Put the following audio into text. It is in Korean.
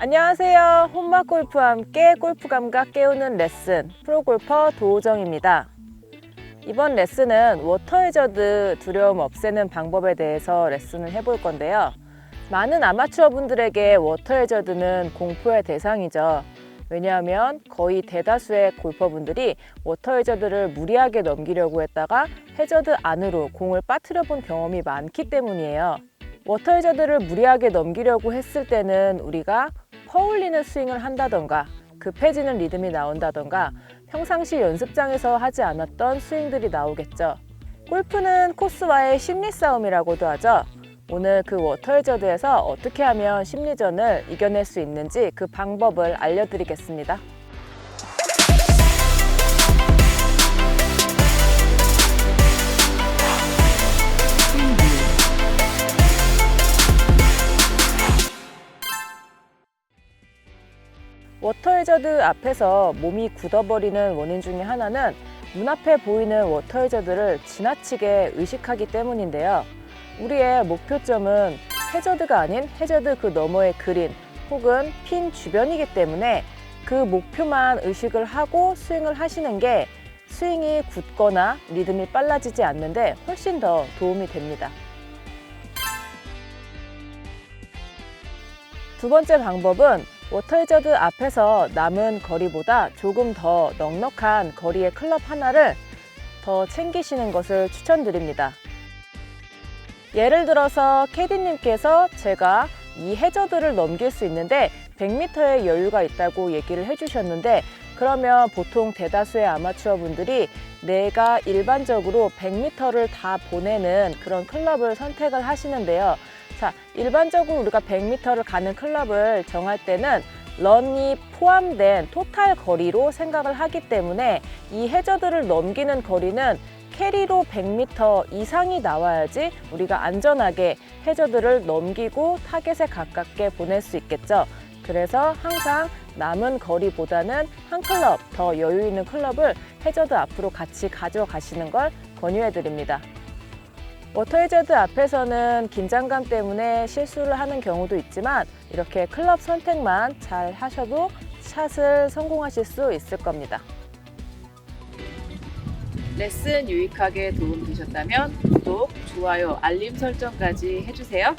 안녕하세요. 홈마 골프와 함께 골프 감각 깨우는 레슨 프로골퍼 도우정입니다. 이번 레슨은 워터 해저드 두려움 없애는 방법에 대해서 레슨을 해볼 건데요. 많은 아마추어 분들에게 워터 해저드는 공포의 대상이죠. 왜냐하면 거의 대다수의 골퍼분들이 워터 해저드를 무리하게 넘기려고 했다가 해저드 안으로 공을 빠뜨려 본 경험이 많기 때문이에요. 워터 해저드를 무리하게 넘기려고 했을 때는 우리가 퍼올리는 스윙을 한다던가 급해지는 리듬이 나온다던가 평상시 연습장에서 하지 않았던 스윙들이 나오겠죠. 골프는 코스와의 심리 싸움이라고도 하죠. 오늘 그 워터 해저드에서 어떻게 하면 심리전을 이겨낼 수 있는지 그 방법을 알려드리겠습니다. 워터 해저드 앞에서 몸이 굳어버리는 원인 중에 하나는 눈앞에 보이는 워터 해저드를 지나치게 의식하기 때문인데요. 우리의 목표점은 해저드가 아닌 해저드 그 너머의 그린 혹은 핀 주변이기 때문에 그 목표만 의식을 하고 스윙을 하시는 게 스윙이 굳거나 리듬이 빨라지지 않는데 훨씬 더 도움이 됩니다. 두 번째 방법은 워터 해저드 앞에서 남은 거리보다 조금 더 넉넉한 거리의 클럽 하나를 더 챙기시는 것을 추천드립니다. 예를 들어서 캐디님께서 제가 이 해저드를 넘길 수 있는데 100m의 여유가 있다고 얘기를 해주셨는데 그러면 보통 대다수의 아마추어 분들이 내가 일반적으로 100m를 다 보내는 그런 클럽을 선택을 하시는데요. 자, 일반적으로 우리가 100m를 가는 클럽을 정할 때는 런이 포함된 토탈 거리로 생각을 하기 때문에 이 해저드를 넘기는 거리는 캐리로 100m 이상이 나와야지 우리가 안전하게 해저드를 넘기고 타겟에 가깝게 보낼 수 있겠죠. 그래서 항상 남은 거리보다는 한 클럽 더 여유 있는 클럽을 해저드 앞으로 같이 가져가시는 걸 권유해 드립니다. 워터 해저드 앞에서는 긴장감 때문에 실수를 하는 경우도 있지만 이렇게 클럽 선택만 잘 하셔도 샷을 성공하실 수 있을 겁니다. 레슨 유익하게 도움되셨다면 구독, 좋아요, 알림 설정까지 해주세요.